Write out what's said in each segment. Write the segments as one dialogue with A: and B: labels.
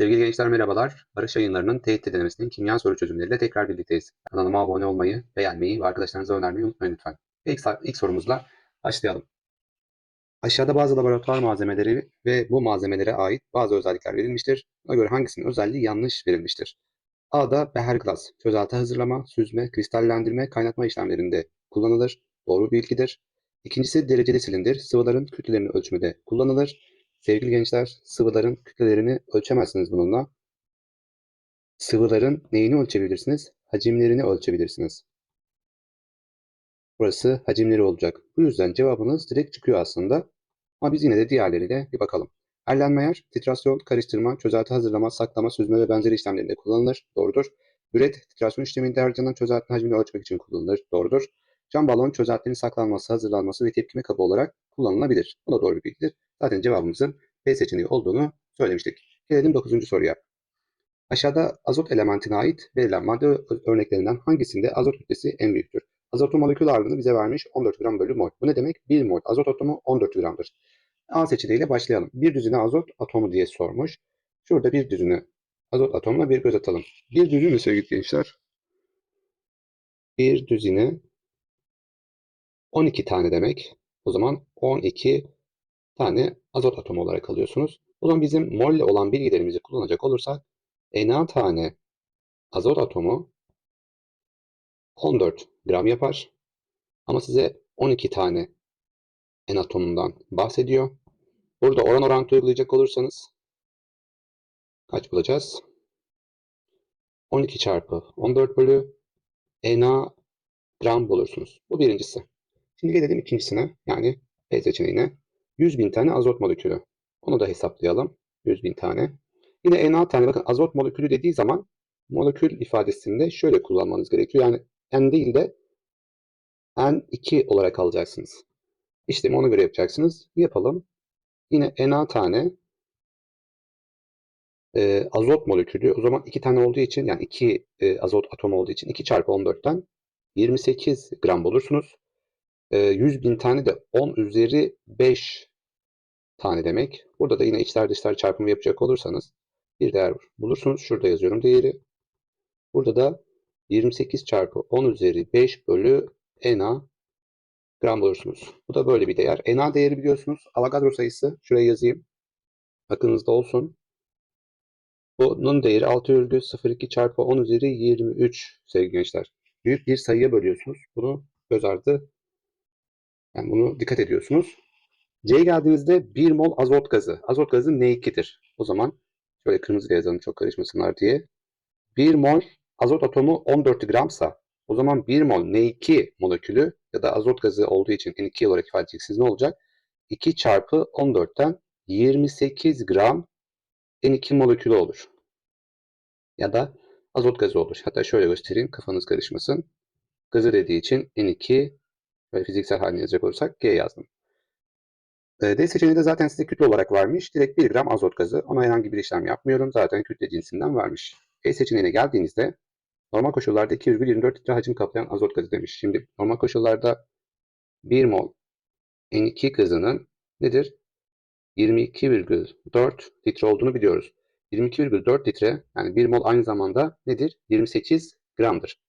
A: Sevgili gençler merhabalar. Barış yayınlarının teyit denemesinin kimya soru çözümleriyle tekrar birlikteyiz. Kanalıma abone olmayı, beğenmeyi ve arkadaşlarınıza önermeyi unutmayın lütfen. İlk, ilk sorumuzla başlayalım. Aşağıda bazı laboratuvar malzemeleri ve bu malzemelere ait bazı özellikler verilmiştir. Buna göre hangisinin özelliği yanlış verilmiştir? A'da beherglas, çözelti hazırlama, süzme, kristallendirme, kaynatma işlemlerinde kullanılır. Doğru bilgidir. İkincisi dereceli silindir, sıvıların kütlelerini ölçmede kullanılır. Sevgili gençler, sıvıların kütlelerini ölçemezsiniz bununla. Sıvıların neyini ölçebilirsiniz? Hacimlerini ölçebilirsiniz. Burası hacimleri olacak. Bu yüzden cevabınız direkt çıkıyor aslında. Ama biz yine de diğerleriyle bir bakalım. Erlenmeyer, titrasyon, karıştırma, çözelti hazırlama, saklama, süzme ve benzeri işlemlerinde kullanılır. Doğrudur. Üret, titrasyon işleminde harcanan çözeltinin hacmini ölçmek için kullanılır. Doğrudur. Cam balon çözeltinin saklanması, hazırlanması ve tepkime kabı olarak kullanılabilir. Bu da doğru bir bilgidir. Zaten cevabımızın B seçeneği olduğunu söylemiştik. Gelelim 9. soruya. Aşağıda azot elementine ait verilen madde örneklerinden hangisinde azot kütlesi en büyüktür? Azot molekül ağırlığını bize vermiş 14 gram bölü mol. Bu ne demek? 1 mol azot atomu 14 gramdır. A seçeneğiyle başlayalım. Bir düzine azot atomu diye sormuş. Şurada bir düzine azot atomuna bir göz atalım. Bir düzine sevgili gençler. Bir düzine 12 tane demek. O zaman 12 tane azot atomu olarak alıyorsunuz. O zaman bizim molle olan bilgilerimizi kullanacak olursak Na tane azot atomu 14 gram yapar. Ama size 12 tane N atomundan bahsediyor. Burada oran orantı uygulayacak olursanız kaç bulacağız? 12 çarpı 14 bölü Na gram bulursunuz. Bu birincisi. Şimdi gelelim ikincisine yani B seçeneğine. 100 bin tane azot molekülü. Onu da hesaplayalım. 100 bin tane. Yine Na tane bakın azot molekülü dediği zaman molekül ifadesinde şöyle kullanmanız gerekiyor. Yani N değil de N2 olarak alacaksınız. İşlemi ona göre yapacaksınız. Yapalım. Yine Na tane e, azot molekülü o zaman 2 tane olduğu için yani 2 e, azot atomu olduğu için 2 çarpı 14'ten 28 gram bulursunuz. E, 100 bin tane de 10 üzeri 5 tane demek. Burada da yine içler dışlar çarpımı yapacak olursanız bir değer bulursunuz. Şurada yazıyorum değeri. Burada da 28 çarpı 10 üzeri 5 bölü Na gram bulursunuz. Bu da böyle bir değer. Na değeri biliyorsunuz. Avogadro sayısı. Şuraya yazayım. Aklınızda olsun. Bunun değeri 6,02 çarpı 10 üzeri 23 sevgili gençler. Büyük bir sayıya bölüyorsunuz. Bunu göz ardı yani bunu dikkat ediyorsunuz. C'ye geldiğinizde 1 mol azot gazı. Azot gazı N2'dir. O zaman şöyle kırmızı yazalım çok karışmasınlar diye. 1 mol azot atomu 14 gramsa o zaman 1 mol N2 molekülü ya da azot gazı olduğu için N2 olarak ifade edeceksiniz ne olacak? 2 çarpı 14'ten 28 gram N2 molekülü olur. Ya da azot gazı olur. Hatta şöyle göstereyim kafanız karışmasın. Gazı dediği için N2 ve fiziksel halini yazacak olursak G yazdım. D seçeneği de zaten size kütle olarak vermiş. Direkt 1 gram azot gazı. Ona herhangi bir işlem yapmıyorum. Zaten kütle cinsinden vermiş. E seçeneğine geldiğinizde normal koşullarda 2,24 litre hacim kaplayan azot gazı demiş. Şimdi normal koşullarda 1 mol N2 gazının nedir? 22,4 litre olduğunu biliyoruz. 22,4 litre yani 1 mol aynı zamanda nedir? 28 gramdır.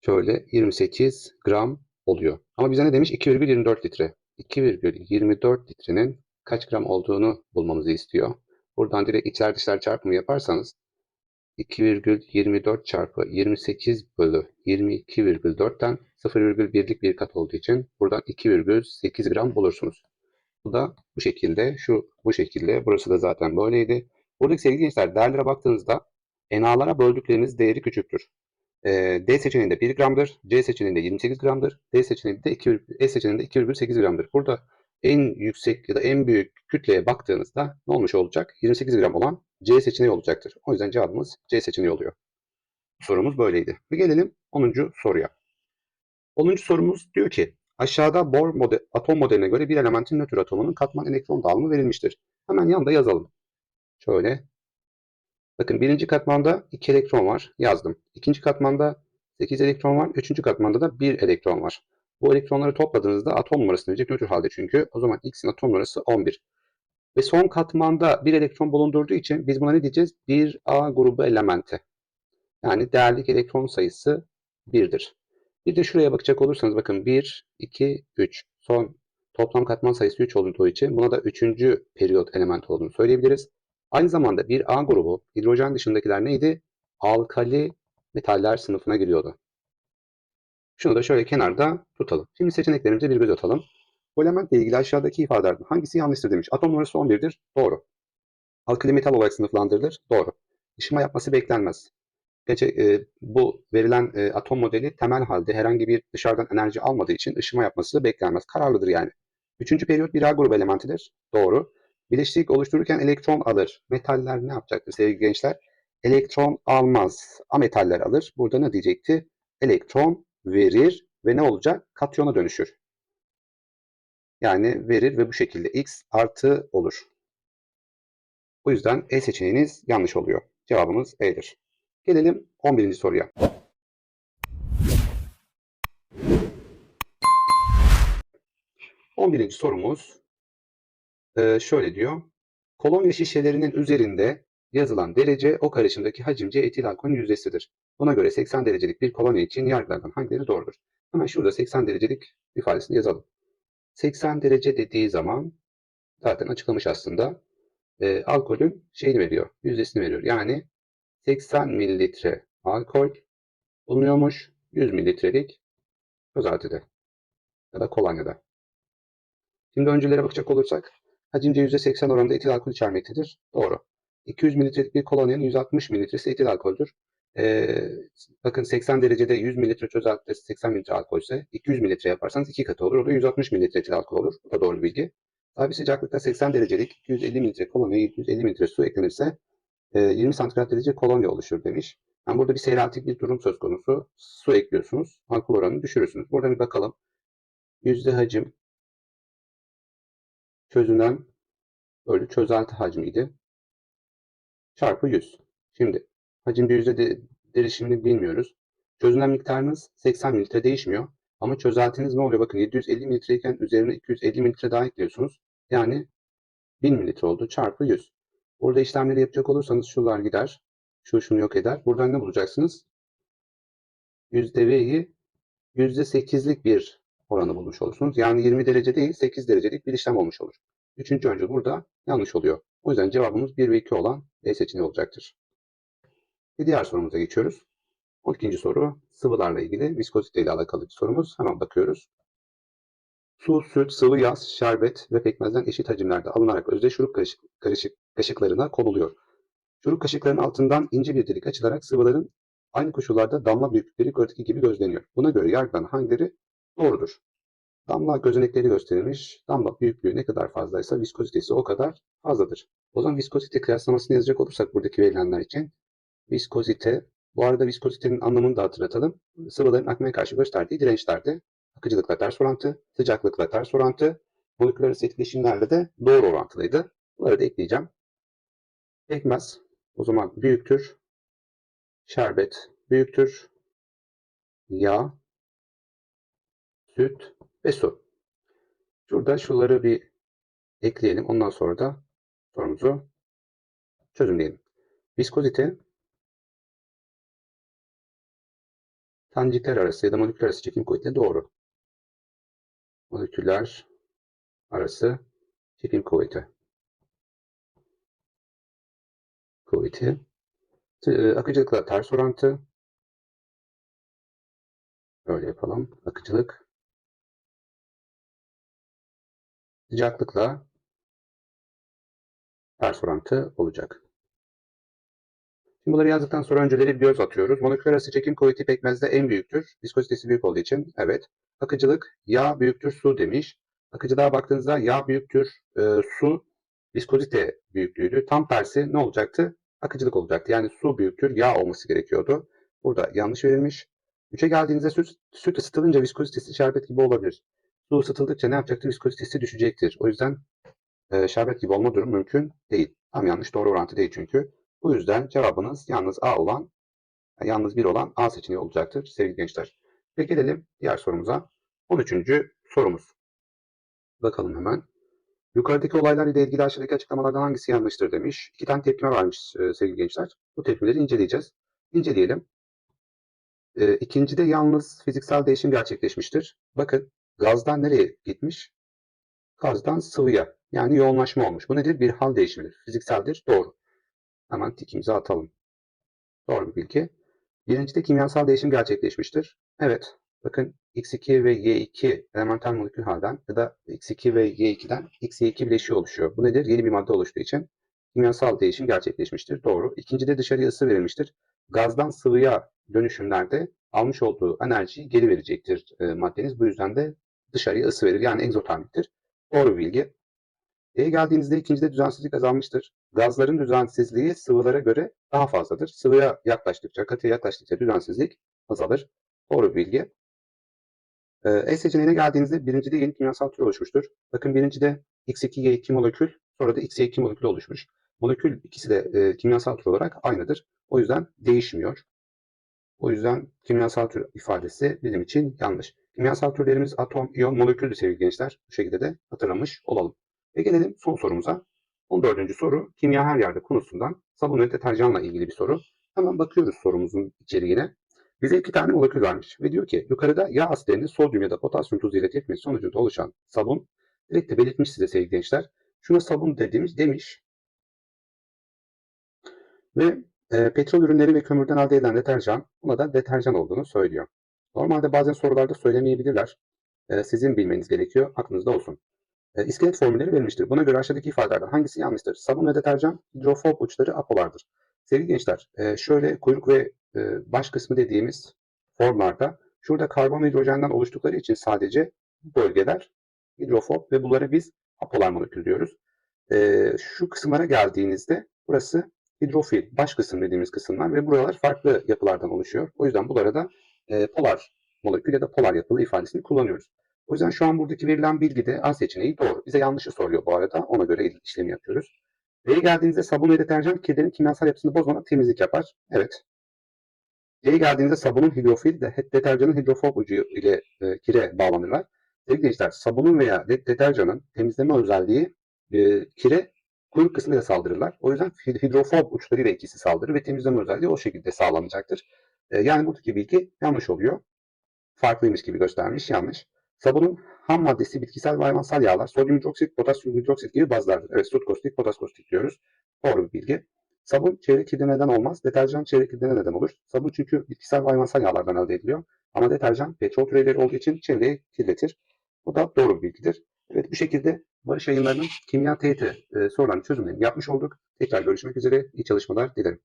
A: Şöyle 28 gram oluyor. Ama bize ne demiş? 2,24 litre. 2,24 litrenin kaç gram olduğunu bulmamızı istiyor. Buradan direkt içler dışlar çarpımı yaparsanız 2,24 çarpı 28 bölü 22,4'ten 0,1'lik bir kat olduğu için buradan 2,8 gram bulursunuz. Bu da bu şekilde, şu bu şekilde. Burası da zaten böyleydi. Buradaki sevgili gençler değerlere baktığınızda NA'lara böldükleriniz değeri küçüktür. D seçeneğinde 1 gramdır, C seçeneğinde 28 gramdır, D seçeneğinde 2, E seçeneğinde 2,8 gramdır. Burada en yüksek ya da en büyük kütleye baktığınızda ne olmuş olacak? 28 gram olan C seçeneği olacaktır. O yüzden cevabımız C seçeneği oluyor. Sorumuz böyleydi. Ve gelelim 10. soruya. 10. sorumuz diyor ki aşağıda Bohr model, atom modeline göre bir elementin nötr atomunun katman elektron dağılımı verilmiştir. Hemen yanında yazalım. Şöyle Bakın birinci katmanda 2 elektron var. Yazdım. İkinci katmanda 8 elektron var. Üçüncü katmanda da 1 elektron var. Bu elektronları topladığınızda atom numarası verecek nötr halde çünkü. O zaman X'in atom numarası 11. Ve son katmanda bir elektron bulundurduğu için biz buna ne diyeceğiz? 1A grubu elementi. Yani değerlik elektron sayısı 1'dir. Bir de şuraya bakacak olursanız bakın 1, 2, 3. Son toplam katman sayısı 3 olduğu için buna da 3. periyot element olduğunu söyleyebiliriz. Aynı zamanda bir A grubu hidrojen dışındakiler neydi? Alkali metaller sınıfına giriyordu. Şunu da şöyle kenarda tutalım. Şimdi seçeneklerimize bir göz atalım. Bu elementle ilgili aşağıdaki ifadelerden hangisi yanlıştır demiş. Atom numarası 11'dir. Doğru. Alkali metal olarak sınıflandırılır. Doğru. Işıma yapması beklenmez. Gece, e, bu verilen e, atom modeli temel halde herhangi bir dışarıdan enerji almadığı için ışıma yapması beklenmez. Kararlıdır yani. Üçüncü periyot bir A grubu elementidir. Doğru. Bileşik oluştururken elektron alır. Metaller ne yapacaktır sevgili gençler? Elektron almaz. Ametaller alır. Burada ne diyecekti? Elektron verir ve ne olacak? Katyona dönüşür. Yani verir ve bu şekilde X artı olur. O yüzden E seçeneğiniz yanlış oluyor. Cevabımız E'dir. Gelelim 11. soruya. On birinci sorumuz şöyle diyor. Kolonya şişelerinin üzerinde yazılan derece o karışımdaki hacimce etil alkolün yüzdesidir. Buna göre 80 derecelik bir kolonya için yargılardan hangileri doğrudur? Hemen şurada 80 derecelik ifadesini yazalım. 80 derece dediği zaman zaten açıklamış aslında. E, alkolün şeyini veriyor, yüzdesini veriyor. Yani 80 mililitre alkol bulunuyormuş 100 mililitrelik çözeltide ya da kolonyada. Şimdi öncelere bakacak olursak hacimce %80 oranında etil alkol içermektedir. Doğru. 200 mililitrelik bir kolonyanın 160 mililitresi etil alkoldür. Ee, bakın 80 derecede 100 mililitre çözeltide 80 mililitre alkol ise 200 mililitre yaparsanız iki katı olur. O da 160 mililitre etil alkol olur. Bu da doğru bilgi. Tabi sıcaklıkta 80 derecelik 250 mililitre kolonyaya 250 mililitre su eklenirse 20 santigrat derece kolonya oluşur demiş. Yani burada bir seyreltik bir durum söz konusu. Su ekliyorsunuz. Alkol oranını düşürürsünüz. Burada bir bakalım. Yüzde hacim çözünen bölü çözelti hacmiydi. Çarpı 100. Şimdi hacimde yüzde de, derişimini bilmiyoruz. Çözünen miktarınız 80 mililitre değişmiyor. Ama çözeltiniz ne oluyor? Bakın 750 mililitreyken üzerine 250 mililitre daha ekliyorsunuz. Yani 1000 mililitre oldu. Çarpı 100. Burada işlemleri yapacak olursanız şunlar gider. Şu şunu yok eder. Buradan ne bulacaksınız? Yüzde V'yi yüzde sekizlik bir oranı bulmuş olursunuz. Yani 20 derece değil 8 derecelik bir işlem olmuş olur. Üçüncü öncül burada yanlış oluyor. O yüzden cevabımız 1 ve 2 olan E seçeneği olacaktır. Bir diğer sorumuza geçiyoruz. 12. soru sıvılarla ilgili viskozite ile alakalı bir sorumuz. Hemen bakıyoruz. Su, süt, sıvı yağ, şerbet ve pekmezden eşit hacimlerde alınarak özde şurup karışık, karışık, kaşıklarına konuluyor. Şurup kaşıklarının altından ince bir delik açılarak sıvıların aynı koşullarda damla büyüklükleri yukarıdaki gibi gözleniyor. Buna göre yargılanan hangileri doğrudur? Damla gözenekleri gösterilmiş. Damla büyüklüğü ne kadar fazlaysa viskozitesi o kadar fazladır. O zaman viskozite kıyaslamasını yazacak olursak buradaki verilenler için viskozite, bu arada viskozitenin anlamını da hatırlatalım. Sıvıların akmaya karşı gösterdiği dirençlerdi. Akıcılıkla ters orantı, sıcaklıkla ters orantı, moleküler etkileşimlerle de doğru orantılıydı. Bunları da ekleyeceğim. Pekmez o zaman büyüktür. Şerbet büyüktür. Yağ, süt ve su. Şurada şunları bir ekleyelim. Ondan sonra da sorumuzu çözümleyelim. Viskozite tanecikler arası ya da moleküller arası çekim kuvveti doğru. Moleküller arası çekim kuvveti. Kuvveti. E, akıcılıkla ters orantı. Böyle yapalım. Akıcılık. Sıcaklıkla ters olacak. Şimdi bunları yazdıktan sonra önceleri bir göz atıyoruz. Moleküler arası çekim kuvveti pekmezde en büyüktür. Viskozitesi büyük olduğu için evet. Akıcılık yağ büyüktür su demiş. Akıcılığa baktığınızda yağ büyüktür e, su viskozite büyüklüğüydü. Tam tersi ne olacaktı? Akıcılık olacaktı. Yani su büyüktür yağ olması gerekiyordu. Burada yanlış verilmiş. 3'e geldiğinizde süt, süt ısıtılınca viskozitesi şerbet gibi olabilir. Su ısıtıldıkça ne yapacaktır? Viskozitesi düşecektir. O yüzden e, şerbet gibi olma durum mümkün değil. Tam yanlış doğru orantı değil çünkü. Bu yüzden cevabınız yalnız A olan, yalnız 1 olan A seçeneği olacaktır sevgili gençler. Ve gelelim diğer sorumuza. 13. sorumuz. Bakalım hemen. Yukarıdaki olaylar ile ilgili aşağıdaki açıklamalardan hangisi yanlıştır demiş. İki tane tepkime varmış e, sevgili gençler. Bu tepkileri inceleyeceğiz. İnceleyelim. E, ikincide yalnız fiziksel değişim gerçekleşmiştir. Bakın gazdan nereye gitmiş? Gazdan sıvıya yani yoğunlaşma olmuş. Bu nedir? Bir hal değişimidir. Fizikseldir. Doğru. Hemen tikimizi atalım. Doğru bir bilgi. Birincide kimyasal değişim gerçekleşmiştir. Evet. Bakın X2 ve Y2 elemental molekül halden ya da X2 ve Y2'den X2 bileşiği oluşuyor. Bu nedir? Yeni bir madde oluştuğu için kimyasal değişim gerçekleşmiştir. Doğru. İkincide dışarıya ısı verilmiştir. Gazdan sıvıya dönüşümlerde almış olduğu enerjiyi geri verecektir e, maddeniz. Bu yüzden de dışarıya ısı verir. Yani egzotermiktir. Doğru bilgi. E'ye geldiğinizde ikincide düzensizlik azalmıştır. Gazların düzensizliği sıvılara göre daha fazladır. Sıvıya yaklaştıkça, katıya yaklaştıkça düzensizlik azalır. Doğru bilgi. E seçeneğine geldiğinizde birincide yeni kimyasal tür oluşmuştur. Bakın birincide X2Y2 molekül, sonra da XY2 molekül oluşmuş. Molekül ikisi de e, kimyasal tür olarak aynıdır. O yüzden değişmiyor. O yüzden kimyasal tür ifadesi bizim için yanlış. Kimyasal türlerimiz atom, iyon, moleküldü sevgili gençler. Bu şekilde de hatırlamış olalım. Ve gelelim son sorumuza. 14. soru kimya her yerde konusundan sabun ve deterjanla ilgili bir soru. Hemen bakıyoruz sorumuzun içeriğine. Bize iki tane molekül vermiş ve diyor ki yukarıda yağ asitlerinin sodyum ya da potasyum tuzu ile tepkimesi sonucunda oluşan sabun direkt de belirtmiş size sevgili gençler. Şuna sabun dediğimiz demiş. Ve e, petrol ürünleri ve kömürden elde edilen deterjan buna da deterjan olduğunu söylüyor. Normalde bazen sorularda söylemeyebilirler. E, sizin bilmeniz gerekiyor. Aklınızda olsun. E, iskelet formülleri verilmiştir. Buna göre aşağıdaki ifadelerden hangisi yanlıştır? Sabun ve deterjan hidrofob uçları apolardır. Sevgili gençler, e, şöyle kuyruk ve e, baş kısmı dediğimiz formlarda şurada karbon hidrojenden oluştukları için sadece bu bölgeler hidrofob ve bunlara biz apolar molekül diyoruz. E, şu kısımlara geldiğinizde burası hidrofil, baş kısım dediğimiz kısımlar ve buralar farklı yapılardan oluşuyor. O yüzden bunlara da e, polar molekül ya da polar yapılı ifadesini kullanıyoruz. O yüzden şu an buradaki verilen bilgi de A seçeneği doğru. Bize yanlışı soruyor bu arada. Ona göre işlemi yapıyoruz. D'ye geldiğinizde sabun ve deterjan kirlerin kimyasal yapısını bozmadan temizlik yapar. Evet. D'ye geldiğinizde sabunun hidrofil de deterjanın hidrofob ucu ile e, kire bağlanırlar. Sevgili gençler, sabunun veya de, deterjanın temizleme özelliği e, kire kuyruk kısmıyla saldırırlar. O yüzden hidrofob uçlarıyla ikisi saldırır ve temizleme özelliği o şekilde sağlanacaktır. E, yani buradaki bilgi yanlış oluyor. Farklıymış gibi göstermiş, yanlış. Sabunun ham maddesi bitkisel ve hayvansal yağlar, sodyum hidroksit, potasyum hidroksit gibi bazlardır. Evet, sut kostik, potas kostik diyoruz. Doğru bir bilgi. Sabun çevre kirliliğine neden olmaz. Deterjan çevre kirliliğine neden olur. Sabun çünkü bitkisel ve hayvansal yağlardan elde ediliyor. Ama deterjan petrol türevleri olduğu için çevreyi kirletir. Bu da doğru bir bilgidir. Evet bu şekilde Barış yayınlarının kimya TYT e, sorularının çözümlerini yapmış olduk. Tekrar görüşmek üzere. İyi çalışmalar dilerim.